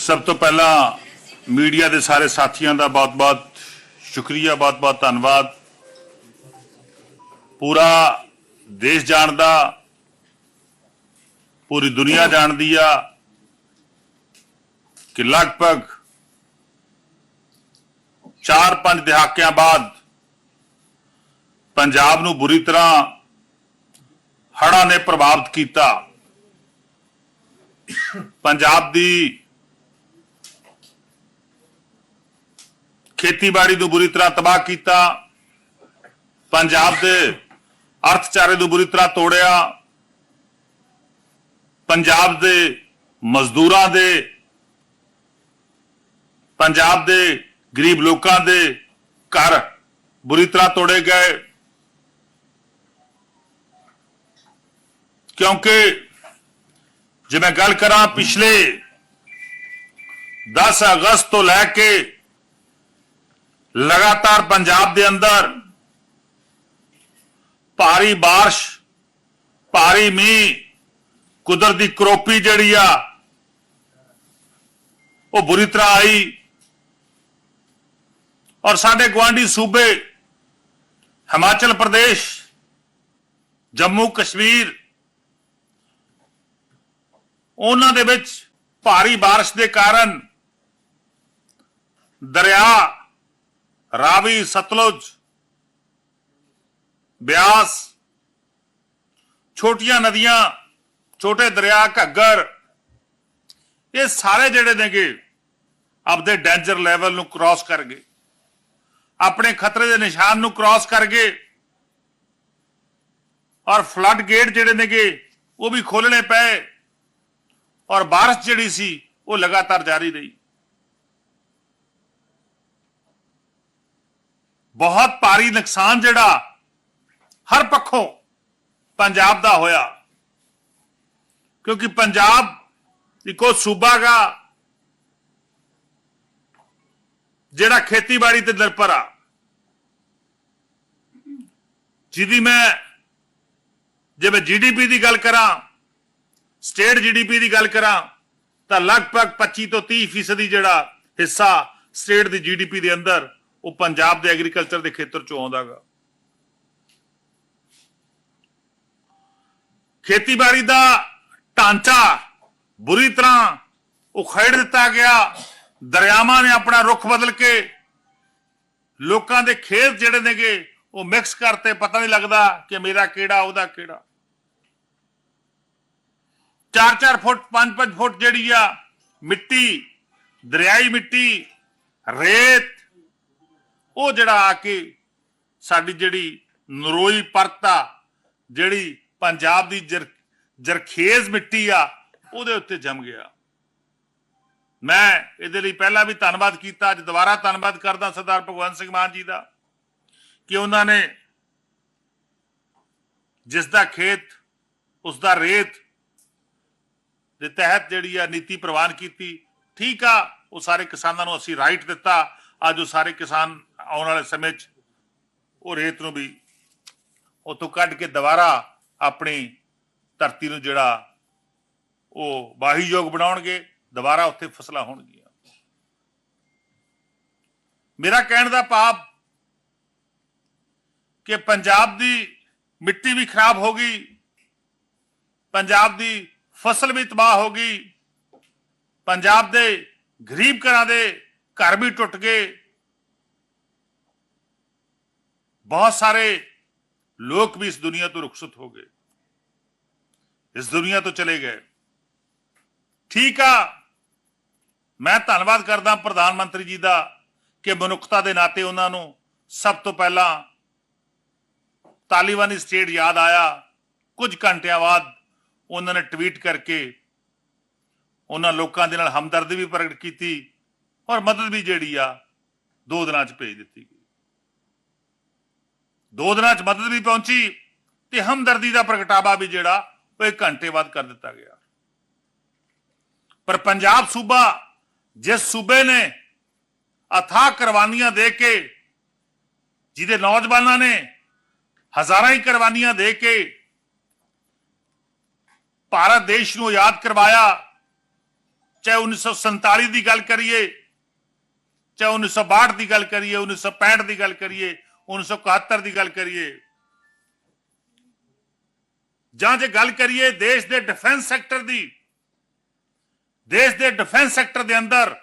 ਸਭ ਤੋਂ ਪਹਿਲਾਂ ਮੀਡੀਆ ਦੇ ਸਾਰੇ ਸਾਥੀਆਂ ਦਾ ਬਹੁਤ-ਬਹੁਤ ਸ਼ੁਕਰੀਆ, ਬਹੁਤ-ਬਹੁਤ ਧੰਨਵਾਦ। ਪੂਰਾ ਦੇਸ਼ ਜਾਣਦਾ, ਪੂਰੀ ਦੁਨੀਆ ਜਾਣਦੀ ਆ ਕਿ ਲਗਭਗ 4-5 ਦਹਾਕਿਆਂ ਬਾਅਦ ਪੰਜਾਬ ਨੂੰ ਬੁਰੀ ਤਰ੍ਹਾਂ ਹੜ੍ਹਾਂ ਨੇ ਪ੍ਰਭਾਵਿਤ ਕੀਤਾ। ਪੰਜਾਬ ਦੀ ਖੇਤੀਬਾੜੀ ਨੂੰ ਬੁਰੀ ਤਰ੍ਹਾਂ ਤਬਾਹ ਕੀਤਾ, ਪੰਜਾਬ ਦੇ ਅਰਥਚਾਰੇ ਨੂੰ ਬੁਰੀ ਤਰ੍ਹਾਂ ਤੋੜਿਆ, ਪੰਜਾਬ ਦੇ ਮਜ਼ਦੂਰਾਂ ਦੇ, ਪੰਜਾਬ ਦੇ ਗਰੀਬ ਲੋਕਾਂ ਦੇ ਘਰ ਬੁਰੀ ਤਰ੍ਹਾਂ ਤੋੜੇ ਗਏ। ਕਿਉਂਕਿ ਜੇ ਮੈਂ ਗੱਲ ਕਰਾਂ ਪਿਛਲੇ 10 ਅਗਸਤ ਤੋਂ ਲੈ ਕੇ ਲਗਾਤਾਰ ਪੰਜਾਬ ਦੇ ਅੰਦਰ ਭਾਰੀ بارش ਭਾਰੀ ਮੀਂਹ ਕੁਦਰਤੀ ਕਰੋਪੀ ਜਿਹੜੀ ਆ ਉਹ ਬੁਰੀ ਤਰ੍ਹਾਂ ਆਈ ਔਰ ਸਾਡੇ ਗਵਾਂਢੀ ਸੂਬੇ ਹਿਮਾਚਲ ਪ੍ਰਦੇਸ਼ ਜੰਮੂ ਕਸ਼ਮੀਰ ਉਹਨਾਂ ਦੇ ਵਿੱਚ ਭਾਰੀ بارش ਦੇ ਕਾਰਨ ਦਰਿਆ ਰਾਵੀ ਸਤਲੁਜ ਬਿਆਸ ਛੋਟੀਆਂ ਨਦੀਆਂ ਛੋਟੇ ਦਰਿਆ ਘੱਗਰ ਇਹ ਸਾਰੇ ਜਿਹੜੇ ਨੇਗੇ ਆਪਦੇ ਡੇਂਜਰ ਲੈਵਲ ਨੂੰ ਕ੍ਰਾਸ ਕਰ ਗਏ ਆਪਣੇ ਖਤਰੇ ਦੇ ਨਿਸ਼ਾਨ ਨੂੰ ਕ੍ਰਾਸ ਕਰ ਗਏ ਔਰ ਫਲੱਡ ਗੇਟ ਜਿਹੜੇ ਨੇਗੇ ਉਹ ਵੀ ਖੋਲਣੇ ਪਏ ਔਰ بارش ਜਿਹੜੀ ਸੀ ਉਹ ਲਗਾਤਾਰ ਜਾਰੀ ਰਹੀ ਬਹੁਤ ਭਾਰੀ ਨੁਕਸਾਨ ਜਿਹੜਾ ਹਰ ਪੱਖੋਂ ਪੰਜਾਬ ਦਾ ਹੋਇਆ। ਕਿਉਂਕਿ ਪੰਜਾਬ ਇੱਕੋ ਸੂਬਾ ਗਾ, ਜਿਹੜਾ ਖੇਤੀਬਾੜੀ ਤੇ ਨਿਰਭਰ ਆ। ਜਿਹਦੀ ਮੈਂ, ਜੇ ਮੈਂ ਜੀਡੀਪੀ ਦੀ ਗੱਲ ਕਰਾਂ, ਸਟੇਟ ਜੀਡੀਪੀ ਦੀ ਗੱਲ ਕਰਾਂ, ਤਾਂ ਲਗਭਗ 25 ਤੋਂ 30 ਫੀਸਦੀ ਜਿਹੜਾ ਹਿੱਸਾ ਸਟੇਟ ਦੀ ਜੀਡੀਪੀ ਦੇ ਅੰਦਰ ਉਹ ਪੰਜਾਬ ਦੇ ਐਗਰੀਕਲਚਰ ਦੇ ਖੇਤਰ ਚੋਂ ਆਉਂਦਾਗਾ। ਖੇਤੀਬਾੜੀ ਦਾ ਢਾਂਚਾ ਬੁਰੀ ਤਰ੍ਹਾਂ ਉਖੇੜ ਦਿੱਤਾ ਗਿਆ। ਦਰਿਆਵਾਂ ਨੇ ਆਪਣਾ ਰੁਖ ਬਦਲ ਕੇ ਲੋਕਾਂ ਦੇ ਖੇਤ ਜਿਹੜੇ ਨੇਗੇ ਉਹ ਮਿਕਸ ਕਰਤੇ। ਪਤਾ ਨਹੀਂ ਲੱਗਦਾ ਕਿ ਮੇਰਾ ਕਿਹੜਾ, ਉਹਦਾ ਕਿਹੜਾ। 4-4 ਫੁੱਟ 5-5 ਫੁੱਟ ਜਿਹੜੀ ਆ ਮਿੱਟੀ, ਦਰਿਆਈ ਮਿੱਟੀ, ਰੇਤ ਉਹ ਜਿਹੜਾ ਆ ਕੇ ਸਾਡੀ ਜਿਹੜੀ ਨਰੋਈ ਪਰਤਾ ਜਿਹੜੀ ਪੰਜਾਬ ਦੀ ਜਰ, ਜਰਖੇਜ਼ ਮਿੱਟੀ ਆ, ਉਹਦੇ ਉੱਤੇ ਜੰਮ ਗਿਆ। ਮੈਂ ਇਹਦੇ ਲਈ ਪਹਿਲਾਂ ਵੀ ਧੰਨਵਾਦ ਕੀਤਾ, ਅੱਜ ਦੁਬਾਰਾ ਧੰਨਵਾਦ ਕਰਦਾ ਸਰਦਾਰ ਭਗਵੰਤ ਸਿੰਘ ਮਾਨ ਜੀ ਦਾ, ਕਿ ਉਹਨਾਂ ਨੇ ਜਿਸ ਦਾ ਖੇਤ, ਉਸ ਦਾ ਰੇਤ ਦੇ ਤਹਿਤ ਜਿਹੜੀ ਆ ਨੀਤੀ ਪ੍ਰਵਾਨ ਕੀਤੀ, ਠੀਕ ਆ, ਉਹ ਸਾਰੇ ਕਿਸਾਨਾਂ ਨੂੰ ਅਸੀਂ ਰਾਈਟ ਦਿੱਤਾ, ਅੱਜ ਉਹ ਸਾਰੇ ਕਿਸਾਨ ਆਉਣ ਵਾਲੇ ਸਮੇਂ 'ਚ ਉਹ ਰੇਤ ਨੂੰ ਵੀ ਉਤੋਂ ਕੱਢ ਕੇ ਦੁਬਾਰਾ ਆਪਣੀ ਧਰਤੀ ਨੂੰ ਜਿਹੜਾ ਉਹ ਵਾਹੀਯੋਗ ਬਣਾਉਣਗੇ, ਦੁਬਾਰਾ ਉੱਥੇ ਫਸਲਾਂ ਹੋਣਗੀਆਂ। ਮੇਰਾ ਕਹਿਣ ਦਾ ਭਾਵ ਕਿ ਪੰਜਾਬ ਦੀ ਮਿੱਟੀ ਵੀ ਖਰਾਬ ਹੋ ਗਈ, ਪੰਜਾਬ ਦੀ ਫਸਲ ਵੀ ਤਬਾਹ ਹੋ ਗਈ, ਪੰਜਾਬ ਦੇ ਗਰੀਬ ਘਰਾਂ ਦੇ ਘਰ ਵੀ ਟੁੱਟ ਗਏ ਬਹੁਤ ਸਾਰੇ ਲੋਕ ਵੀ ਇਸ ਦੁਨੀਆ ਤੋਂ ਰੁਖਸਤ ਹੋ ਗਏ ਇਸ ਦੁਨੀਆ ਤੋਂ ਚਲੇ ਗਏ ਠੀਕ ਆ ਮੈਂ ਧੰਨਵਾਦ ਕਰਦਾ ਪ੍ਰਧਾਨ ਮੰਤਰੀ ਜੀ ਦਾ ਕਿ ਮਨੁੱਖਤਾ ਦੇ ਨਾਤੇ ਉਹਨਾਂ ਨੂੰ ਸਭ ਤੋਂ ਪਹਿਲਾਂ ਤਾਲਿਬਾਨੀ ਸਟੇਟ ਯਾਦ ਆਇਆ ਕੁਝ ਘੰਟਿਆਂ ਬਾਅਦ ਉਹਨਾਂ ਨੇ ਟਵੀਟ ਕਰਕੇ ਉਹਨਾਂ ਲੋਕਾਂ ਦੇ ਨਾਲ ਹਮਦਰਦੀ ਵੀ ਪ੍ਰਗਟ ਕੀਤੀ ਔਰ ਮਦਦ ਵੀ ਜਿਹੜੀ ਆ ਦੋ ਦਿਨਾਂ 'ਚ ਭੇਜ ਦਿੱਤੀ ਗਈ ਦੋ ਦਿਨਾਂ 'ਚ ਮਦਦ ਵੀ ਪਹੁੰਚੀ ਤੇ ਹਮਦਰਦੀ ਦਾ ਪ੍ਰਗਟਾਵਾ ਵੀ ਜਿਹੜਾ ਉਹ ਇੱਕ ਘੰਟੇ ਬਾਅਦ ਕਰ ਦਿੱਤਾ ਗਿਆ। ਪਰ ਪੰਜਾਬ ਸੂਬਾ ਜਿਸ ਸੂਬੇ ਨੇ ਅਥਾਹ ਕੁਰਬਾਨੀਆਂ ਦੇ ਕੇ, ਜਿਹਦੇ ਨੌਜਵਾਨਾਂ ਨੇ ਹਜ਼ਾਰਾਂ ਹੀ ਕੁਰਬਾਨੀਆਂ ਦੇ ਕੇ ਭਾਰਤ ਦੇਸ਼ ਨੂੰ ਯਾਦ ਕਰਵਾਇਆ, ਚਾਹੇ 1947 ਦੀ ਗੱਲ ਕਰੀਏ, ਚਾਹੇ 1962 ਦੀ ਗੱਲ ਕਰੀਏ 1965 ਦੀ ਗੱਲ ਕਰੀਏ 1971 ਦੀ ਗੱਲ ਕਰੀਏ। ਜਾਂ ਜੇ ਗੱਲ ਕਰੀਏ ਦੇਸ਼ ਦੇ ਡਿਫੈਂਸ ਸੈਕਟਰ ਦੀ, ਦੇਸ਼ ਦੇ ਡਿਫੈਂਸ ਸੈਕਟਰ ਦੇ ਅੰਦਰ,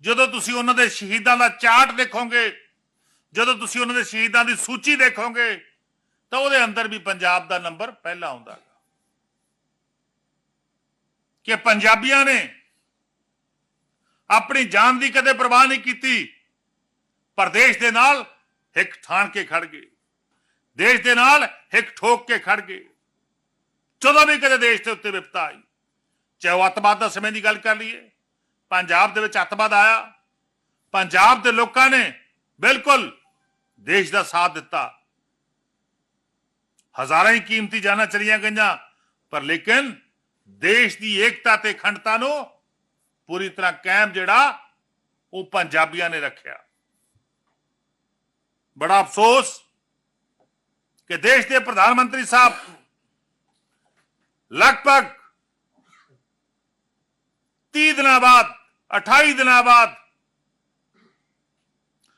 ਜਦੋਂ ਤੁਸੀਂ ਉਹਨਾਂ ਦੇ ਸ਼ਹੀਦਾਂ ਦਾ ਚਾਰਟ ਦੇਖੋਗੇ, ਜਦੋਂ ਤੁਸੀਂ ਉਹਨਾਂ ਦੇ ਸ਼ਹੀਦਾਂ ਦੀ ਸੂਚੀ ਦੇਖੋਗੇ, ਤਾਂ ਉਹਦੇ ਅੰਦਰ ਵੀ ਪੰਜਾਬ ਦਾ ਨੰਬਰ ਪਹਿਲਾ ਆਉਂਦਾ ਹੈ ਕਿ ਪੰਜਾਬੀਆਂ ਨੇ ਆਪਣੀ ਜਾਨ ਦੀ ਕਦੇ ਪਰਵਾਹ ਨਹੀਂ ਕੀਤੀ ਪਰ ਦੇਸ਼ ਦੇ ਨਾਲ ਹਿੱਕ ਥਾਣ ਕੇ ਖੜ ਗਏ। ਦੇਸ਼ ਦੇ ਨਾਲ ਹਿੱਕ ਠੋਕ ਕੇ ਖੜ ਗਏ। ਜਦੋਂ ਵੀ ਕਦੇ ਦੇਸ਼ ਦੇ ਉੱਤੇ ਵਿਪਤਾ ਆਈ, ਚਾਹੇ ਉਹ ਅੱਤਵਾਦ ਦਾ ਸਮੇਂ ਦੀ ਗੱਲ ਕਰ ਲਈਏ, ਪੰਜਾਬ ਦੇ ਵਿੱਚ ਅੱਤਵਾਦ ਆਇਆ। ਪੰਜਾਬ ਦੇ ਲੋਕਾਂ ਨੇ ਬਿਲਕੁਲ ਦੇਸ਼ ਦਾ ਸਾਥ ਦਿੱਤਾ। ਹਜ਼ਾਰਾਂ ਹੀ ਕੀਮਤੀ ਜਾਨਾਂ ਚਲੀਆਂ ਗਈਆਂ, ਪਰ ਲੇਕਿਨ ਦੇਸ਼ ਦੀ ਏਕਤਾ ਤੇ ਅਖੰਡਤਾ ਨੂੰ ਪੂਰੀ ਤਰ੍ਹਾਂ ਕਾਇਮ ਜਿਹੜਾ ਉਹ ਪੰਜਾਬੀਆਂ ਨੇ ਰੱਖਿਆ। ਬੜਾ ਅਫਸੋਸ ਕਿ ਦੇਸ਼ ਦੇ ਪ੍ਰਧਾਨ ਮੰਤਰੀ ਸਾਹਿਬ ਲਗਭਗ 30 ਦਿਨਾਂ ਬਾਅਦ 28 ਦਿਨਾਂ ਬਾਅਦ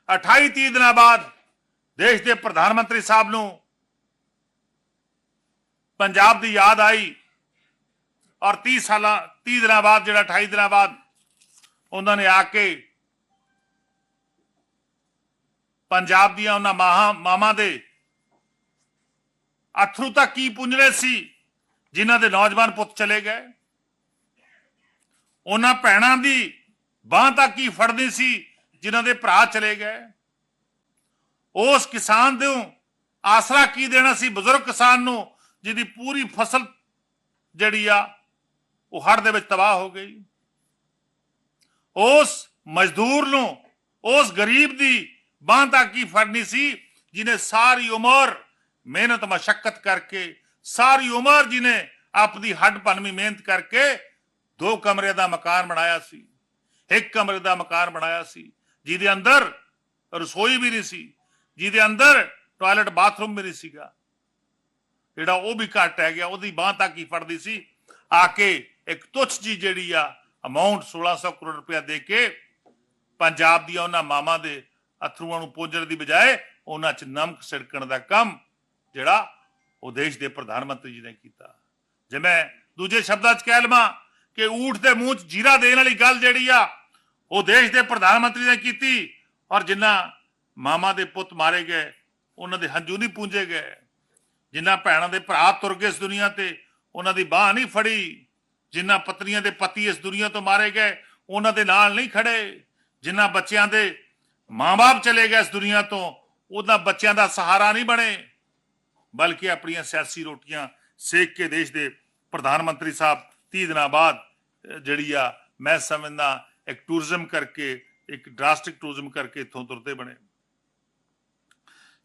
28 30 ਦਿਨਾਂ ਬਾਅਦ ਦੇਸ਼ ਦੇ ਪ੍ਰਧਾਨ ਮੰਤਰੀ ਸਾਹਿਬ ਨੂੰ ਪੰਜਾਬ ਦੀ ਯਾਦ ਆਈ ਔਰ 30 ਸਾਲਾਂ 30 ਦਿਨਾਂ ਬਾਅਦ, ਜਿਹੜਾ 28 ਦਿਨਾਂ ਬਾਅਦ ਉਹਨਾਂ ਨੇ ਆ ਕੇ ਪੰਜਾਬ ਦੀਆਂ ਉਹਨਾਂ ਮਾਹਾਂ, ਮਾਮਾ ਦੇ ਅਥਰੂ ਤੱਕ ਕੀ ਪੁੰਜਣੇ ਸੀ, ਜਿਨ੍ਹਾਂ ਦੇ ਨੌਜਵਾਨ ਪੁੱਤ ਚਲੇ ਗਏ? ਉਹਨਾਂ ਭੈਣਾਂ ਦੀ ਬਾਹ ਤੱਕ ਕੀ ਫੜਦੀ ਸੀ, ਜਿਨ੍ਹਾਂ ਦੇ ਭਰਾ ਚਲੇ ਗਏ? ਉਸ ਕਿਸਾਨ ਦੇ ਆਸਰਾ ਕੀ ਦੇਣਾ ਸੀ, ਬਜ਼ੁਰਗ ਕਿਸਾਨ ਨੂੰ, ਜਿਹਦੀ ਪੂਰੀ ਫਸਲ ਜਿਹੜੀ ਆ, ਉਹ ਹੜ੍ਹ ਦੇ ਵਿੱਚ ਤਬਾਹ ਹੋ ਗਈ। ਉਸ ਮਜ਼ਦੂਰ ਨੂੰ, ਉਸ ਗਰੀਬ ਦੀ ਬਾਂਹ ਤੱਕ ਕੀ ਫੜਨੀ ਸੀ? ਜਿਨੇ ਸਾਰੀ ਉਮਰ ਮਿਹਨਤ, ਮਸ਼ੱਕਤ ਕਰਕੇ, ਸਾਰੀ ਉਮਰ ਜਿਨੇ ਆਪਣੀ ਹੱਡ ਭੰਨਵੀਂ ਮਿਹਨਤ ਕਰਕੇ ਦੋ ਕਮਰੇ ਦਾ ਮਕਾਨ ਬਣਾਇਆ ਸੀ, ਇੱਕ ਕਮਰੇ ਦਾ ਮਕਾਨ ਬਣਾਇਆ ਸੀ, ਜਿਹਦੇ ਅੰਦਰ ਰਸੋਈ ਵੀ ਨਹੀਂ ਸੀ, ਜਿਹਦੇ ਅੰਦਰ ਟਾਇਲਟ ਬਾਥਰੂਮ ਵੀ ਨਹੀਂ ਸੀਗਾ। ਜਿਹੜਾ ਉਹ ਵੀ ਘੱਟ ਹੈ ਗਿਆ, ਉਹਦੀ ਬਾਹ ਤੱਕ ਹੀ ਫੜਦੀ ਸੀ? ਆ ਕੇ ਇੱਕ ਤੁੱਛ ਜੀ ਜਿਹੜੀ ਆ ਅਮਾਉਂਟ 1600 ਕਰੋੜ ਰੁਪਇਆ ਦੇ ਕੇ ਪੰਜਾਬ ਦੀਆਂ ਉਹਨਾਂ ਮਾਮਾ ਦੇ ਅਥਰੂਆਂ ਨੂੰ ਪੋਜਣ ਦੀ ਬਜਾਏ ਉਹਨਾਂ 'ਚ ਨਮਕ ਛਿੜਕਣ ਦਾ ਕੰਮ ਜਿਹੜਾ ਉਹ ਦੇਸ਼ ਦੇ ਪ੍ਰਧਾਨ ਮੰਤਰੀ ਜੀ ਨੇ ਕੀਤਾ। ਜੇ ਮੈਂ ਦੂਜੇ ਸ਼ਬਦਾਂ 'ਚ ਕਹਿ ਲਵਾਂ ਕਿ ਊਠ ਦੇ ਮੂੰਹ 'ਚ ਜੀਰਾ ਦੇਣ ਵਾਲੀ ਗੱਲ ਜਿਹੜੀ ਆ, ਉਹ ਦੇਸ਼ ਦੇ ਪ੍ਰਧਾਨ ਮੰਤਰੀ ਨੇ ਕੀਤੀ ਔਰ ਜਿੰਨਾ ਮਾਮਾ ਦੇ ਪੁੱਤ ਮਾਰੇ ਗਏ, ਉਹਨਾਂ ਦੇ ਹੰਝੂ ਨਹੀਂ ਪੂੰਝੇ ਗਏ, ਜਿੰਨਾ ਭੈਣਾਂ ਦੇ ਭਰਾ ਤੁਰ ਗਏ ਇਸ ਦੁਨੀਆ ਤੇ, ਉਹਨਾਂ ਦੀ ਬਾਹ ਨਹੀਂ ਫੜੀ, ਜਿੰਨਾ ਪਤਨੀਆਂ ਦੇ ਪਤੀ ਇਸ ਦੁਨੀਆ ਤੋਂ ਮਾਰੇ ਗਏ, ਉਹਨਾਂ ਦੇ ਨਾਲ ਨਹੀਂ ਖੜੇ, ਜਿੰਨਾ ਬੱਚਿਆਂ ਦੇ ਮਾਂ-ਬਾਪ ਚਲੇ ਗਏ ਇਸ ਦੁਨੀਆ ਤੋਂ, ਉਹਦਾ ਬੱਚਿਆਂ ਦਾ ਸਹਾਰਾ ਨਹੀਂ ਬਣੇ, ਬਲਕਿ ਆਪਣੀਆਂ ਸਿਆਸੀ ਰੋਟੀਆਂ ਸੇਕ ਕੇ ਦੇਸ਼ ਦੇ ਪ੍ਰਧਾਨ ਮੰਤਰੀ ਸਾਹਿਬ 30 ਦਿਨਾਂ ਬਾਅਦ ਜਿਹੜੀ ਆ, ਮੈਂ ਸਮਝਦਾ ਇੱਕ ਟੂਰਿਜ਼ਮ ਕਰਕੇ, ਇੱਕ ਡਰਾਸਟਿਕ ਟੂਰਿਜ਼ਮ ਕਰਕੇ ਇੱਥੋਂ ਤੁਰਦੇ ਬਣੇ।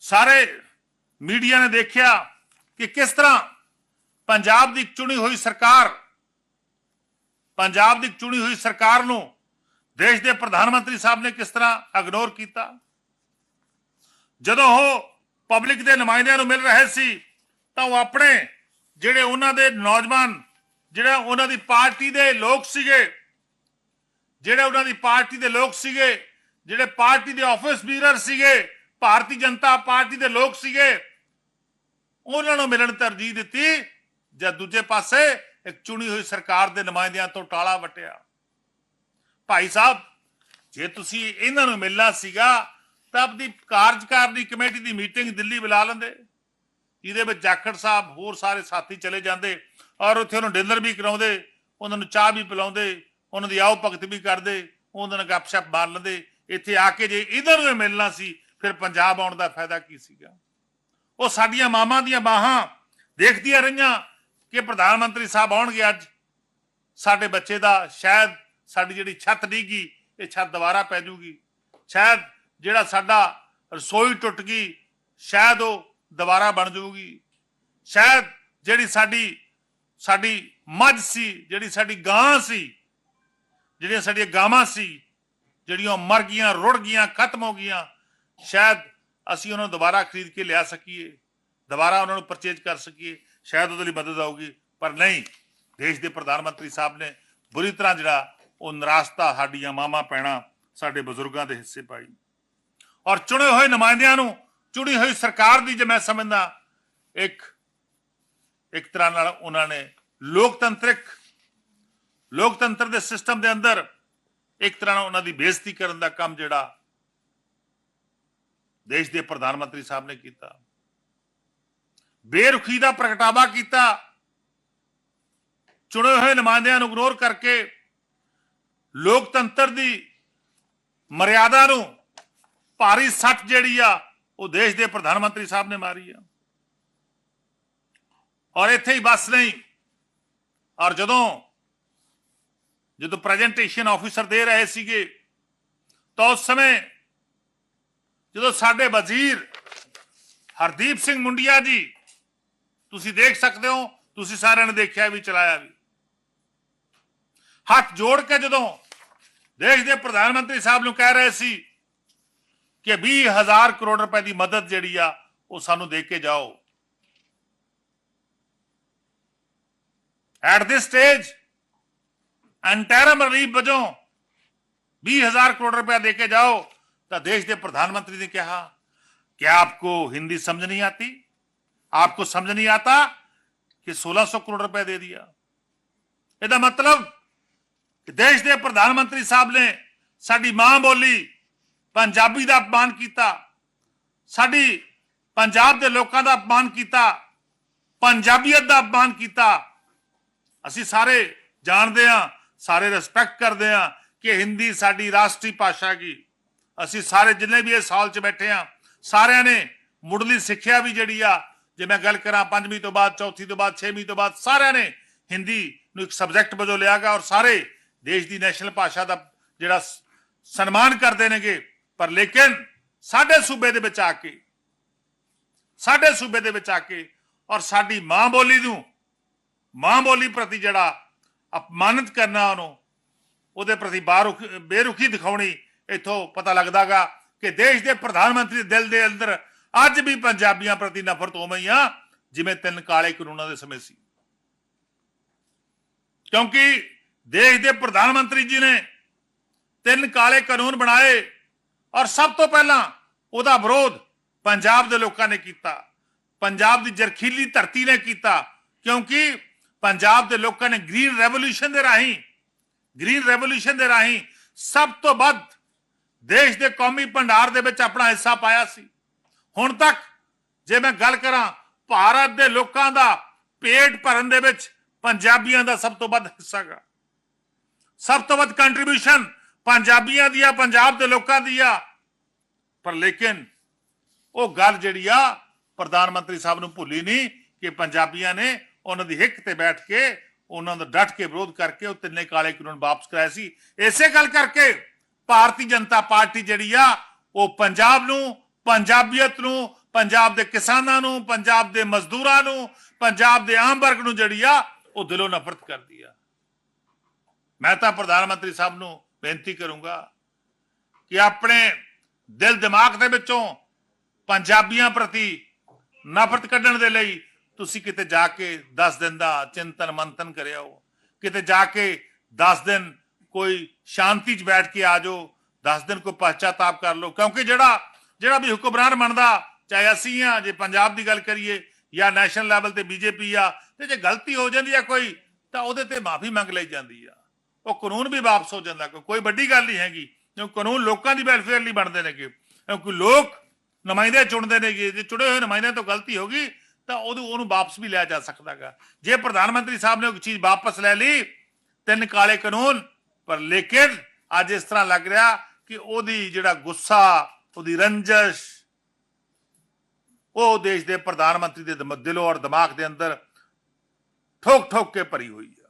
ਸਾਰੇ ਮੀਡੀਆ ਨੇ ਦੇਖਿਆ ਕਿ ਕਿਸ ਤਰ੍ਹਾਂ ਪੰਜਾਬ ਦੀ ਚੁਣੀ ਹੋਈ ਸਰਕਾਰ, ਪੰਜਾਬ ਦੀ ਚੁਣੀ ਹੋਈ ਸਰਕਾਰ ਨੂੰ ਦੇਸ਼ ਦੇ ਪ੍ਰਧਾਨ ਮੰਤਰੀ ਸਾਹਿਬ ਨੇ ਕਿਸ ਤਰ੍ਹਾਂ ਇਗਨੋਰ ਕੀਤਾ? ਜਦੋਂ ਉਹ ਪਬਲਿਕ ਦੇ ਨੁਮਾਇੰਦਿਆਂ ਨੂੰ ਮਿਲ ਰਹੇ ਸੀ, ਤਾਂ ਉਹ ਆਪਣੇ ਜਿਹੜੇ ਉਹਨਾਂ ਦੇ ਨੌਜਵਾਨ, ਜਿਹੜਾ ਉਹਨਾਂ ਦੀ ਪਾਰਟੀ ਦੇ ਲੋਕ ਸੀਗੇ, ਜਿਹੜੇ ਉਹਨਾਂ ਦੀ ਪਾਰਟੀ ਦੇ ਲੋਕ ਸੀਗੇ, ਜਿਹੜੇ ਪਾਰਟੀ ਦੇ ਆਫਿਸ ਬੀਰਰ ਸੀਗੇ, ਭਾਰਤੀ ਜਨਤਾ ਪਾਰਟੀ ਦੇ ਲੋਕ ਸੀਗੇ, ਉਹਨਾਂ ਨੂੰ ਮਿਲਣ ਤਰਜੀਹ ਦਿੱਤੀ, ਜਦ ਦੂਜੇ ਪਾਸੇ ਇੱਕ ਚੁਣੀ ਹੋਈ ਸਰਕਾਰ ਦੇ ਨੁਮਾਇੰਦਿਆਂ ਤੋਂ ਟਾਲਾ ਵਟਿਆ। ਭਾਈ ਸਾਹਿਬ, ਜੇ ਤੁਸੀਂ ਇਹਨਾਂ ਨੂੰ ਮਿਲਣਾ ਸੀਗਾ, ਤਾਂ ਆਪਣੀ ਕਾਰਜਕਾਰਨੀ ਕਮੇਟੀ ਦੀ ਮੀਟਿੰਗ ਦਿੱਲੀ ਬੁਲਾ ਲੈਂਦੇ। ਜਿਹਦੇ ਵਿੱਚ ਜਾਖੜ ਸਾਹਿਬ, ਹੋਰ ਸਾਰੇ ਸਾਥੀ ਚਲੇ ਜਾਂਦੇ ਔਰ ਉੱਥੇ ਉਹਨੂੰ ਡਿਨਰ ਵੀ ਕਰਾਉਂਦੇ, ਉਹਨਾਂ ਨੂੰ ਚਾਹ ਵੀ ਪਿਲਾਉਂਦੇ, ਉਹਨਾਂ ਦੀ ਆਓ ਭਗਤ ਵੀ ਕਰਦੇ, ਉਹਨਾਂ ਨਾਲ ਗੱਪਸ਼ਪ ਮਾਰ ਲੈਂਦੇ। ਇੱਥੇ ਆ ਕੇ ਜੇ ਇਧਰ ਨੂੰ ਮਿਲਣਾ ਸੀ, ਫਿਰ ਪੰਜਾਬ ਆਉਣ ਦਾ ਫਾਇਦਾ ਕੀ ਸੀਗਾ? ਉਹ ਸਾਡੀਆਂ ਮਾਵਾਂ ਦੀਆਂ ਬਾਹਾਂ ਦੇਖਦੀਆਂ ਰਹੀਆਂ ਕਿ ਪ੍ਰਧਾਨ ਮੰਤਰੀ ਸਾਹਿਬ ਆਉਣਗੇ ਅੱਜ। ਸਾਡੇ ਬੱਚੇ ਦਾ ਸ਼ਾਇਦ ਸਾਡੀ ਜਿਹੜੀ ਛੱਤ ਡਿੱਗੀ, ਇਹ ਛੱਤ ਦੁਬਾਰਾ ਪੈ ਜੂਗੀ। ਸ਼ਾਇਦ ਜਿਹੜਾ ਸਾਡਾ ਰਸੋਈ ਟੁੱਟ ਗਈ, ਸ਼ਾਇਦ ਉਹ ਦੁਬਾਰਾ ਬਣ ਜਾਊਗੀ ਸ਼ਾਇਦ ਜਿਹੜੀ ਸਾਡੀ ਸਾਡੀ ਮੱਝ ਸੀ, ਜਿਹੜੀ ਸਾਡੀ ਗਾਂ ਸੀ, ਜਿਹੜੀਆਂ ਸਾਡੀਆਂ ਗਾਵਾਂ ਸੀ, ਜਿਹੜੀਆਂ ਮਰ ਗਈਆਂ, ਰੁੜ ਗਈਆਂ, ਖਤਮ ਹੋ ਗਈਆਂ, ਸ਼ਾਇਦ ਅਸੀਂ ਉਹਨਾਂ ਨੂੰ ਦੁਬਾਰਾ ਖਰੀਦ ਕੇ ਲਿਆ ਸਕੀਏ, ਦੁਬਾਰਾ ਉਹਨਾਂ ਨੂੰ ਪਰਚੇਜ ਕਰ ਸਕੀਏ, ਸ਼ਾਇਦ ਉਹਦੇ ਲਈ ਮਦਦ ਆਊਗੀ। ਪਰ ਨਹੀਂ, ਦੇਸ਼ ਦੇ ਪ੍ਰਧਾਨ ਮੰਤਰੀ ਸਾਹਿਬ ਨੇ ਬੁਰੀ ਤਰ੍ਹਾਂ ਜਿਹੜਾ ਉਹ ਨਿਰਾਸ਼ਤਾ ਸਾਡੀਆਂ ਮਾਮਾ ਪੈਣਾ ਸਾਡੇ ਬਜ਼ੁਰਗਾਂ ਦੇ ਹਿੱਸੇ ਪਾਈ ਔਰ ਚੁਣੇ ਹੋਏ ਨੁਮਾਇੰਦਿਆਂ ਨੂੰ, ਚੁਣੀ ਹੋਈ ਸਰਕਾਰ ਦੀ ਜੇ ਮੈਂ ਸਮਝਦਾ, ਇੱਕ ਇੱਕ ਤਰ੍ਹਾਂ ਨਾਲ ਉਹਨਾਂ ਨੇ ਲੋਕਤੰਤਰਿਕ, ਲੋਕਤੰਤਰ ਦੇ ਸਿਸਟਮ ਦੇ ਅੰਦਰ ਇੱਕ ਤਰ੍ਹਾਂ ਨਾਲ ਉਹਨਾਂ ਦੀ ਬੇਇੱਜ਼ਤੀ ਕਰਨ ਦਾ ਕੰਮ ਜਿਹੜਾ ਦੇਸ਼ ਦੇ ਪ੍ਰਧਾਨ ਮੰਤਰੀ ਸਾਹਿਬ ਨੇ ਕੀਤਾ। ਬੇਰੁਖੀ ਦਾ ਪ੍ਰਗਟਾਵਾ ਕੀਤਾ। ਚੁਣੇ ਹੋਏ ਨੁਮਾਇੰਦਿਆਂ ਨੂੰ ਇਗਨੋਰ ਕਰਕੇ ਲੋਕਤੰਤਰ ਦੀ ਮਰਿਆਦਾ ਨੂੰ ਭਾਰੀ ਸੱਟ ਜਿਹੜੀ ਆ, ਉਹ ਦੇਸ਼ ਦੇ ਪ੍ਰਧਾਨ ਮੰਤਰੀ ਸਾਹਿਬ ਨੇ ਮਾਰੀ ਆ। ਔਰ ਇੱਥੇ ਹੀ ਬਸ ਨਹੀਂ, ਔਰ ਜਦੋਂ ਜਦੋਂ ਪ੍ਰੈਜੈਂਟੇਸ਼ਨ ਆਫੀਸਰ ਦੇ ਰਹੇ ਸੀਗੇ, ਤਾਂ ਉਸ ਸਮੇਂ ਜਦੋਂ ਸਾਡੇ ਵਜ਼ੀਰ ਹਰਦੀਪ ਸਿੰਘ ਮੁੰਡਿਆ ਜੀ, ਤੁਸੀਂ ਦੇਖ ਸਕਦੇ ਹੋ, ਤੁਸੀਂ ਸਾਰਿਆਂ ਨੇ ਦੇਖਿਆ ਵੀ ਚਲਾਇਆ ਵੀ। ਹੱਥ ਜੋੜ ਕੇ ਜਦੋਂ ਦੇਸ਼ ਦੇ ਪ੍ਰਧਾਨ ਮੰਤਰੀ ਸਾਹਿਬ ਨੂੰ ਕਹਿ ਰਹੇ ਸੀ ਕਿ 20000 ਕਰੋੜ ਰੁਪਏ ਦੀ ਮਦਦ ਜਿਹੜੀ ਆ ਉਹ ਸਾਨੂੰ ਦੇ ਕੇ ਜਾਓ at this stage interim relief ਵਜੋਂ 20000 ਕਰੋੜ रुपया दे के जाओ तो देश के प्रधानमंत्री ने कहा क्या आपको हिंदी समझ नहीं आती आपको समझ नहीं आता कि 1600 करोड़ रुपया दे दिया ਇਹਦਾ ਮਤਲਬ ਕਿ ਦੇਸ਼ ਦੇ ਪ੍ਰਧਾਨ ਮੰਤਰੀ ਸਾਹਿਬ ਨੇ ਸਾਡੀ ਮਾਂ ਬੋਲੀ ਪੰਜਾਬੀ ਦਾ ਅਪਮਾਨ ਕੀਤਾ, ਸਾਡੀ ਪੰਜਾਬ ਦੇ ਲੋਕਾਂ ਦਾ ਅਪਮਾਨ ਕੀਤਾ, ਪੰਜਾਬੀਅਤ ਦਾ ਅਪਮਾਨ ਕੀਤਾ। ਅਸੀਂ ਸਾਰੇ ਜਾਣਦੇ ਹਾਂ, ਸਾਰੇ ਰਿਸਪੈਕਟ ਕਰਦੇ ਹਾਂ ਕਿ ਹਿੰਦੀ ਸਾਡੀ ਰਾਸ਼ਟਰੀ ਭਾਸ਼ਾ ਕੀ ਅਸੀਂ ਸਾਰੇ ਜਿੰਨੇ ਵੀ ਇਸ ਸਾਲ 'ਚ ਬੈਠੇ ਹਾਂ, ਸਾਰਿਆਂ ਨੇ ਮੁੱਢਲੀ ਸਿੱਖਿਆ ਵੀ ਜਿਹੜੀ ਆ, ਜੇ ਮੈਂ ਗੱਲ ਕਰਾਂ ਪੰਜਵੀਂ ਤੋਂ ਬਾਅਦ, ਚੌਥੀ ਤੋਂ ਬਾਅਦ, ਛੇਵੀਂ ਤੋਂ ਬਾਅਦ, ਸਾਰਿਆਂ ਨੇ ਹਿੰਦੀ ਨੂੰ ਇੱਕ ਸਬਜੈਕਟ ਵਜੋਂ ਲਿਆਗਾ ਔਰ ਸਾਰੇ ਦੇਸ਼ ਦੀ ਨੈਸ਼ਨਲ ਭਾਸ਼ਾ ਦਾ ਜਿਹੜਾ ਸਨਮਾਨ ਕਰਦੇ ਨੇਗੇ, ਪਰ ਲੇਕਿਨ ਸਾਡੇ ਸੂਬੇ ਦੇ ਵਿੱਚ ਆ ਕੇ, ਸਾਡੇ ਸੂਬੇ ਦੇ ਵਿੱਚ ਆ ਕੇ ਔਰ ਸਾਡੀ ਮਾਂ ਬੋਲੀ ਨੂੰ, ਮਾਂ ਬੋਲੀ ਪ੍ਰਤੀ ਜਿਹੜਾ ਅਪਮਾਨਿਤ ਕਰਨਾ ਉਹਨੂੰ, ਉਹਦੇ ਪ੍ਰਤੀ ਬਾਰੁਖ, ਬੇਰੁਖੀ ਦਿਖਾਉਣੀ ਇਥੋਂ ਪਤਾ ਲੱਗਦਾਗਾ ਕਿ ਦੇਸ਼ ਦੇ ਪ੍ਰਧਾਨ ਮੰਤਰੀ ਦਿਲ ਦੇ ਅੰਦਰ ਅੱਜ ਵੀ ਪੰਜਾਬੀਆਂ ਪ੍ਰਤੀ ਨਫ਼ਰਤ ਉਵੇਂ ਆ ਜਿਵੇਂ ਤਿੰਨ ਕਾਲੇ ਕਾਨੂੰਨਾਂ ਦੇ ਸਮੇਂ ਸੀ। ਕਿਉਂਕਿ ਦੇਸ਼ ਦੇ ਪ੍ਰਧਾਨ ਮੰਤਰੀ ਜੀ ਨੇ ਤਿੰਨ ਕਾਲੇ ਕਾਨੂੰਨ ਬਣਾਏ ਔਰ ਸਭ ਤੋਂ ਪਹਿਲਾਂ ਉਹਦਾ ਵਿਰੋਧ ਪੰਜਾਬ ਦੇ ਲੋਕਾਂ ਨੇ ਕੀਤਾ। ਪੰਜਾਬ ਦੀ ਜਰਖੀਲੀ ਧਰਤੀ ਨੇ ਕੀਤਾ ਕਿਉਂਕਿ ਪੰਜਾਬ ਦੇ ਲੋਕਾਂ ਨੇ ਗ੍ਰੀਨ ਰੈਵੋਲੂਸ਼ਨ ਦੇ ਰਾਹੀਂ, ਗ੍ਰੀਨ ਰੈਵੋਲੂਸ਼ਨ ਦੇ ਰਾਹੀਂ ਸਭ ਤੋਂ ਵੱਧ ਦੇਸ਼ ਦੇ ਕੌਮੀ ਭੰਡਾਰ ਦੇ ਵਿੱਚ ਆਪਣਾ ਹਿੱਸਾ ਪਾਇਆ ਸੀ। ਹੁਣ ਤੱਕ ਜੇ ਮੈਂ ਗੱਲ ਕਰਾਂ ਭਾਰਤ ਦੇ ਲੋਕਾਂ ਦਾ ਪੇਟ ਭਰਨ ਦੇ ਵਿੱਚ ਪੰਜਾਬੀਆਂ ਦਾ ਸਭ ਤੋਂ ਵੱਧ ਹਿੱਸਾ ਗਾ ਸਭ ਤੋਂ ਵੱਧ ਕੰਟਰੀਬਿਊਸ਼ਨ ਪੰਜਾਬੀਆਂ ਦੀ ਆ, ਪੰਜਾਬ ਦੇ ਲੋਕਾਂ ਦੀ ਆ। ਪਰ ਲੇਕਿਨ ਉਹ ਗੱਲ ਜਿਹੜੀ ਆ, ਪ੍ਰਧਾਨ ਮੰਤਰੀ ਸਾਹਿਬ ਨੂੰ ਭੁੱਲੀ ਨਹੀਂ ਕਿ ਪੰਜਾਬੀਆਂ ਨੇ ਉਹਨਾਂ ਦੀ ਹਿੱਕ ਤੇ ਬੈਠ ਕੇ ਉਹਨਾਂ ਦਾ ਡਟ ਕੇ ਵਿਰੋਧ ਕਰਕੇ ਉਹ ਤਿੰਨੇ ਕਾਲੇ ਕਾਨੂੰਨ ਵਾਪਸ ਕਰਾਏ ਸੀ। ਇਸੇ ਗੱਲ ਕਰਕੇ ਭਾਰਤੀ ਜਨਤਾ ਪਾਰਟੀ ਜਿਹੜੀ ਆ, ਉਹ ਪੰਜਾਬ ਨੂੰ, ਪੰਜਾਬੀਅਤ ਨੂੰ, ਪੰਜਾਬ ਦੇ ਕਿਸਾਨਾਂ ਨੂੰ, ਪੰਜਾਬ ਦੇ ਮਜ਼ਦੂਰਾਂ ਨੂੰ, ਪੰਜਾਬ ਦੇ ਆਮ ਵਰਗ ਨੂੰ ਜਿਹੜੀ ਆ, ਉਹ ਦਿਲੋਂ ਨਫ਼ਰਤ ਕਰਦੀ ਆ। ਮੈਂ ਤਾਂ ਪ੍ਰਧਾਨ ਮੰਤਰੀ ਸਾਹਿਬ ਨੂੰ ਬੇਨਤੀ ਕਰੂੰਗਾ ਕਿ ਆਪਣੇ ਦਿਲ ਦਿਮਾਗ ਦੇ ਵਿੱਚੋਂ ਪੰਜਾਬੀਆਂ ਪ੍ਰਤੀ ਨਫ਼ਰਤ ਕੱਢਣ ਦੇ ਲਈ ਤੁਸੀਂ ਕਿਤੇ ਜਾ ਕੇ 10 ਦਿਨ ਦਾ ਚਿੰਤਨ ਮੰਥਨ ਕਰਿਓ ਕਿਤੇ ਜਾ ਕੇ 10 ਦਿਨ ਕੋਈ ਸ਼ਾਂਤੀ 'ਚ ਬੈਠ ਕੇ ਆ ਜਾਓ 10 ਦਿਨ ਕੋਈ ਪਛਤਾਤਾਪ ਕਰ ਲਓ, ਕਿਉਂਕਿ ਜਿਹੜਾ ਜਿਹੜਾ ਵੀ ਹੁਕਮਰਾਨ ਬਣਦਾ, ਚਾਹੇ ਅਸੀਂ ਆ, ਜੇ ਪੰਜਾਬ ਦੀ ਗੱਲ ਕਰੀਏ ਜਾਂ ਨੈਸ਼ਨਲ ਲੈਵਲ ਤੇ ਬੀਜੇਪੀ ਆ, ਤੇ ਜੇ ਗਲਤੀ ਹੋ ਜਾਂਦੀ ਆ ਕੋਈ, ਤਾਂ ਉਹਦੇ ਤੇ ਮਾਫੀ ਮੰਗ ਲਈ ਜਾਂਦੀ ਆ। ਉਹ ਕਾਨੂੰਨ ਵੀ ਵਾਪਸ ਹੋ ਜਾਂਦਾ, ਕੋਈ ਵੱਡੀ ਗੱਲ ਨਹੀਂ ਹੈਗੀ। ਕਿਉਂ ਕਾਨੂੰਨ ਲੋਕਾਂ ਦੀ ਵੈਲਫੇਅਰ ਲਈ ਬਣਦੇ ਨੇਗੇ ਕਿਉਂਕਿ ਲੋਕ ਨੁਮਾਇੰਦੇ ਚੁਣਦੇ ਨੇਗੇ ਜੇ ਚੁਣੇ ਹੋਏ ਨੁਮਾਇੰਦਿਆਂ ਤੋਂ ਗਲਤੀ ਹੋ ਗਈ, ਤਾਂ ਉਹਨੂੰ ਉਹਨੂੰ ਵਾਪਸ ਵੀ ਲਿਆ ਜਾ ਸਕਦਾਗਾ। ਜੇ ਪ੍ਰਧਾਨ ਮੰਤਰੀ ਸਾਹਿਬ ਨੇ ਉਹ ਚੀਜ਼ ਵਾਪਸ ਲੈ ਲਈ, ਤਿੰਨ ਕਾਲੇ ਕਾਨੂੰਨ, ਪਰ ਲੇਕਿਨ ਅੱਜ ਇਸ ਤਰ੍ਹਾਂ ਲੱਗ ਰਿਹਾ ਕਿ ਉਹਦੀ ਜਿਹੜਾ ਗੁੱਸਾ, ਉਹਦੀ ਰੰਜਸ਼, ਉਹ ਦੇਸ਼ ਦੇ ਪ੍ਰਧਾਨ ਮੰਤਰੀ ਦੇ ਦਿਲੋਂ ਔਰ ਦਿਮਾਗ ਦੇ ਅੰਦਰ ਠੋਕ ਠੋਕ ਕੇ ਭਰੀ ਹੋਈ ਹੈ।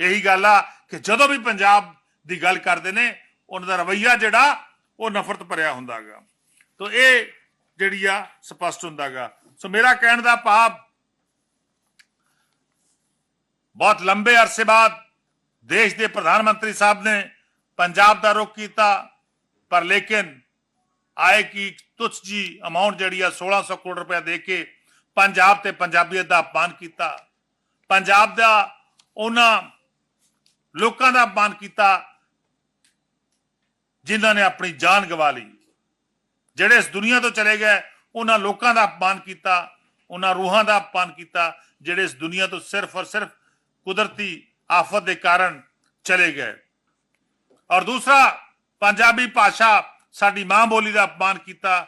ਇਹੀ ਗੱਲ ਆ ਕਿ ਜਦੋਂ ਵੀ ਪੰਜਾਬ ਦੀ ਗੱਲ ਕਰਦੇ ਨੇ, ਉਹਨਾਂ ਦਾ ਰਵਈਆ ਜਿਹੜਾ, ਉਹ ਨਫ਼ਰਤ ਭਰਿਆ ਹੁੰਦਾਗਾ। ਤੋ ਇਹ ਜਿਹੜੀ ਆ ਸਪਸ਼ਟ ਹੁੰਦਾਗਾ। ਸੋ ਮੇਰਾ ਕਹਿਣ ਦਾ ਭਾਵ, ਬਹੁਤ ਲੰਬੇ ਅਰਸੇ ਬਾਅਦ ਦੇਸ਼ ਦੇ ਪ੍ਰਧਾਨ ਮੰਤਰੀ ਸਾਹਿਬ ਨੇ ਪੰਜਾਬ ਦਾ ਰੁਖ ਕੀਤਾ, ਪਰ ਲੇਕਿਨ ਆਏ ਕੀ ਤੁਛ ਜੀ ਅਮਾਉਂਟ ਜਿਹੜੀ ਆ 1600 ਕਰੋੜ ਰੁਪਏ ਦੇ ਕੇ ਪੰਜਾਬ ਤੇ ਪੰਜਾਬੀਅਤ ਦਾ ਅਪਮਾਨ ਕੀਤਾ। ਪੰਜਾਬ ਦਾ ਉਹਨਾਂ ਲੋਕਾਂ ਦਾ ਅਪਮਾਨ ਕੀਤਾ, ਜਿਨ੍ਹਾਂ ਨੇ ਆਪਣੀ ਜਾਨ ਗਵਾ ਲਈ। ਜਿਹੜੇ ਇਸ ਦੁਨੀਆ ਤੋਂ ਚਲੇ ਗਏ, ਉਹਨਾਂ ਲੋਕਾਂ ਦਾ ਅਪਮਾਨ ਕੀਤਾ, ਉਹਨਾਂ ਰੂਹਾਂ ਦਾ ਅਪਮਾਨ ਕੀਤਾ, ਜਿਹੜੇ ਇਸ ਦੁਨੀਆ ਤੋਂ ਸਿਰਫ ਔਰ ਸਿਰਫ ਕੁਦਰਤੀ ਆਫਤ ਦੇ ਕਾਰਨ ਚਲੇ ਗਏ। ਔਰ ਦੂਸਰਾ, ਪੰਜਾਬੀ ਭਾਸ਼ਾ ਸਾਡੀ ਮਾਂ ਬੋਲੀ ਦਾ ਅਪਮਾਨ ਕੀਤਾ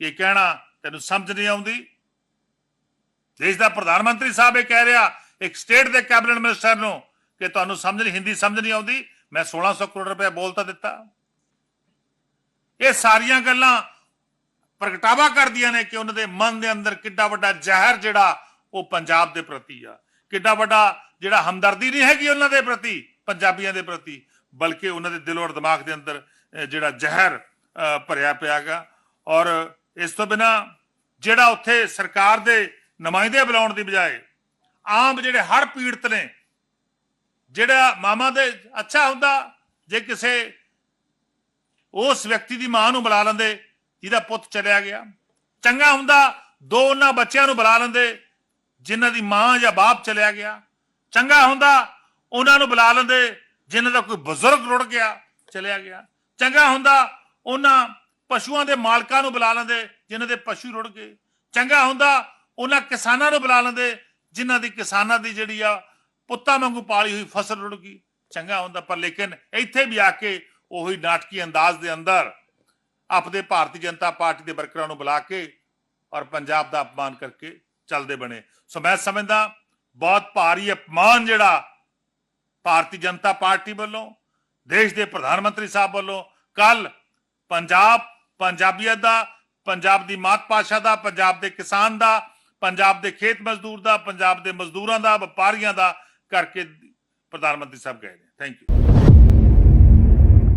ਇਹ ਕਹਿਣਾ ਤੈਨੂੰ ਸਮਝ ਨਹੀਂ ਆਉਂਦੀ। ਦੇਸ਼ ਦਾ ਪ੍ਰਧਾਨ ਮੰਤਰੀ ਸਾਹਿਬ ਇਹ ਕਹਿ ਰਿਹਾ, ਇੱਕ ਸਟੇਟ ਦੇ ਕੈਬਨਿਟ ਮਿਨਿਸਟਰ ਨੂੰ ਕਿ ਤੁਹਾਨੂੰ ਸਮਝ ਨਹੀਂ ਹਿੰਦੀ ਸਮਝ ਨਹੀਂ ਆਉਂਦੀ ਮੈਂ 1600 ਕਰੋੜ ਰੁਪਏ ਬੋਲ ਤਾਂ ਦਿੱਤਾ। ਇਹ ਸਾਰੀਆਂ ਗੱਲਾਂ ਪ੍ਰਗਟਾਵਾ ਕਰਦੀਆਂ ਨੇ ਕਿ ਉਹਨਾਂ ਦੇ ਮਨ ਦੇ ਅੰਦਰ ਕਿੱਡਾ ਵੱਡਾ ਜ਼ਹਿਰ ਜਿਹੜਾ ਉਹ ਪੰਜਾਬ ਦੇ ਪ੍ਰਤੀ ਆ। ਕਿੱਡਾ ਵੱਡਾ ਜਿਹੜਾ ਹਮਦਰਦੀ ਨਹੀਂ ਹੈਗੀ ਉਹਨਾਂ ਦੇ ਪ੍ਰਤੀ ਪੰਜਾਬੀਆਂ ਦੇ ਪ੍ਰਤੀ ਬਲਕਿ ਉਹਨਾਂ ਦੇ ਦਿਲ ਔਰ ਦਿਮਾਗ ਦੇ ਅੰਦਰ ਜਿਹੜਾ ਜ਼ਹਿਰ ਅਹ, ਭਰਿਆ ਪਿਆਗਾ। ਔਰ ਇਸ ਤੋਂ ਬਿਨਾ ਜਿਹੜਾ ਉੱਥੇ ਸਰਕਾਰ ਦੇ ਨੁਮਾਇੰਦੇ ਬੁਲਾਉਣ ਦੀ ਬਜਾਏ ਆਮ ਜਿਹੜੇ ਹਰ ਪੀੜਤ ਨੇ ਜਿਹੜਾ ਮਾਮਾ ਦੇ ਅੱਛਾ ਹੁੰਦਾ, ਜੇ ਕਿਸੇ ਉਸ ਵਿਅਕਤੀ ਦੀ ਮਾਂ ਨੂੰ ਬੁਲਾ ਲੈਂਦੇ, ਜਿਹਦਾ ਪੁੱਤ ਚਲਿਆ ਗਿਆ। ਚੰਗਾ ਹੁੰਦਾ, ਦੋ ਉਹਨਾਂ ਬੱਚਿਆਂ ਨੂੰ ਬੁਲਾ ਲੈਂਦੇ, ਜਿਨ੍ਹਾਂ ਦੀ ਮਾਂ ਜਾਂ ਬਾਪ ਚਲਿਆ ਗਿਆ। ਚੰਗਾ ਹੁੰਦਾ, ਉਹਨਾਂ ਨੂੰ ਬੁਲਾ ਲੈਂਦੇ, ਜਿਨ੍ਹਾਂ ਦਾ ਕੋਈ ਬਜ਼ੁਰਗ ਰੁੜ ਗਿਆ, ਚਲਿਆ ਗਿਆ। ਚੰਗਾ ਹੁੰਦਾ, ਉਹਨਾਂ ਪਸ਼ੂਆਂ ਦੇ ਮਾਲਕਾਂ ਨੂੰ ਬੁਲਾ ਲੈਂਦੇ, ਜਿਨ੍ਹਾਂ ਦੇ ਪਸ਼ੂ ਰੁੜ ਗਏ। ਚੰਗਾ ਹੁੰਦਾ, ਉਹਨਾਂ ਕਿਸਾਨਾਂ ਨੂੰ ਬੁਲਾ ਲੈਂਦੇ, ਜਿਨ੍ਹਾਂ ਦੀ ਕਿਸਾਨਾਂ ਦੀ ਜਿਹੜੀ ਆ ਪੁੱਤਾਂ ਵਾਂਗੂ ਪਾਲੀ ਹੋਈ ਫਸਲ ਰੁੜ ਗਈ, ਚੰਗਾ ਹੁੰਦਾ, ਪਰ ਲੇਕਿਨ ਇੱਥੇ ਵੀ ਆ ਕੇ ਉਹੀ ਨਾਟਕੀ ਅੰਦਾਜ਼ ਦੇ ਅੰਦਰ ਆਪਦੇ ਭਾਰਤੀ ਜਨਤਾ ਪਾਰਟੀ ਦੇ ਵਰਕਰਾਂ ਨੂੰ ਬੁਲਾ ਕੇ ਔਰ ਪੰਜਾਬ ਦਾ ਅਪਮਾਨ ਕਰਕੇ ਚੱਲਦੇ ਬਣੇ। ਸੋ ਮੈਂ ਸਮਝਦਾ, ਬਹੁਤ ਭਾਰੀ ਅਪਮਾਨ ਜਿਹੜਾ ਭਾਰਤੀ ਜਨਤਾ ਪਾਰਟੀ ਵੱਲੋਂ, ਦੇਸ਼ ਦੇ ਪ੍ਰਧਾਨ ਮੰਤਰੀ ਸਾਹਿਬ ਵੱਲੋਂ ਕੱਲ ਪੰਜਾਬ ਪੰਜਾਬੀਅਤ ਦਾ, ਪੰਜਾਬ ਦੀ ਮਾਤ ਭਾਸ਼ਾ ਦਾ, ਪੰਜਾਬ ਦੇ ਕਿਸਾਨ ਦਾ, ਪੰਜਾਬ ਦੇ ਖੇਤ ਮਜ਼ਦੂਰ ਦਾ, ਪੰਜਾਬ ਦੇ ਮਜ਼ਦੂਰਾਂ ਦਾ, ਵਪਾਰੀਆਂ ਦਾ ਕਰਕੇ ਪ੍ਰਧਾਨ ਮੰਤਰੀ ਸਾਹਿਬ ਗਏ ਨੇ। Thank you